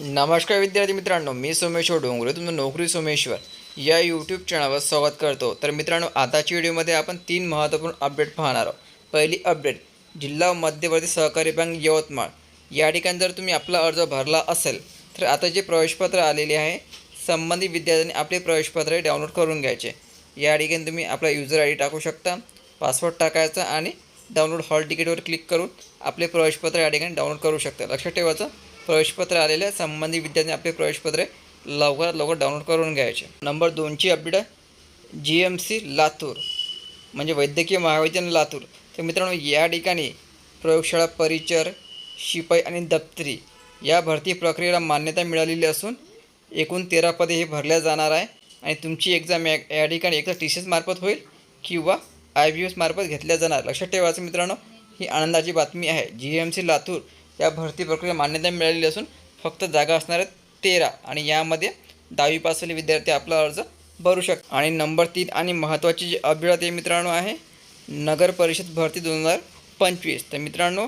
नमस्कार विद्यार्थी मित्रांनो मी सोमेश्वर डोंगरे तुमचं नोकरी सोमेश्वर. या यूट्यूब चॅनलवर स्वागत करतो. तर मित्रांनो आताच्या व्हिडिओमध्ये आपण तीन महत्त्वपूर्ण अपडेट पाहणार आहोत. पहिली अपडेट जिल्हा मध्यवर्ती सहकारी बँक यवतमाळ. या ठिकाणी जर तुम्ही आपला अर्ज भरला असेल तर आता जे प्रवेशपत्र आलेले आहे संबंधित विद्यार्थ्यांनी आपले प्रवेशपत्र डाउनलोड करून घ्यायचे. या ठिकाणी तुम्ही आपला युजर आय डी टाकू शकता पासवर्ड टाकायचा आणि डाउनलोड हॉल तिकीटवर क्लिक करून आपले प्रवेशपत्र या ठिकाणी डाउनलोड करू शकता. लक्षात ठेवायचं प्रवेशपत्र आलेल्या संबंधित विद्यार्थी आपले प्रवेशपत्रे लवकरात लवकर डाउनलोड करून घ्यायचे. नंबर दोनची अपडेट आहे. जी एम सी लातूर म्हणजे वैद्यकीय महाविद्यालय लातूर. तर मित्रांनो या ठिकाणी प्रयोगशाळा परिचर शिपाई आणि दप्तरी या भरती प्रक्रियेला मान्यता मिळालेली असून एकूण तेरा पदे हे भरल्या जाणार आहे. आणि तुमची एक्झाम या या ठिकाणी एकदा टी सी एस मार्फत होईल किंवा आय बी एसमार्फत घेतल्या जाणार. लक्षात ठेवायचं मित्रांनो ही आनंदाची बातमी आहे. जी एम सी लातूर या भरती प्रक्रियेला मान्यता मिळालेली असून फक्त जागा असणार आहेत तेरा आणि यामध्ये दहावी पास विद्यार्थी आपला अर्ज भरू शक आणि नंबर तीन आणि महत्त्वाची जी अपडेट आहे मित्रांनो आहे नगर परिषद भरती दोन हजार पंचवीस. तर मित्रांनो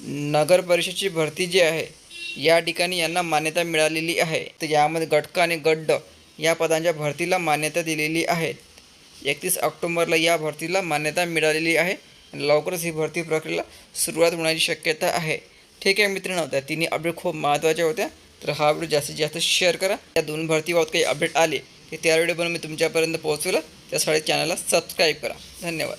नगर परिषदची भरती जी आहे या ठिकाणी यांना मान्यता मिळालेली आहे. तर यामध्ये गटका आणि गड्ड या पदांच्या भरतीला मान्यता दिलेली आहे. एकतीस ऑक्टोंबरला या भरतीला मान्यता मिळालेली आहे. आणि लवकरच ही भरती प्रक्रियेला सुरुवात होण्याची शक्यता आहे. ठीक आहे मित्रांनो त्या तिन्ही अपडेट खूप महत्त्वाच्या होत्या. तर हा व्हिडिओ जास्तीत जास्त शेअर करा. या दोन भरतीबाबत काही अपडेट आले की त्या व्हिडिओ मी तुमच्यापर्यंत पोहोचवलं. त्यासाठी चॅनलला सबस्क्राईब करा. धन्यवाद.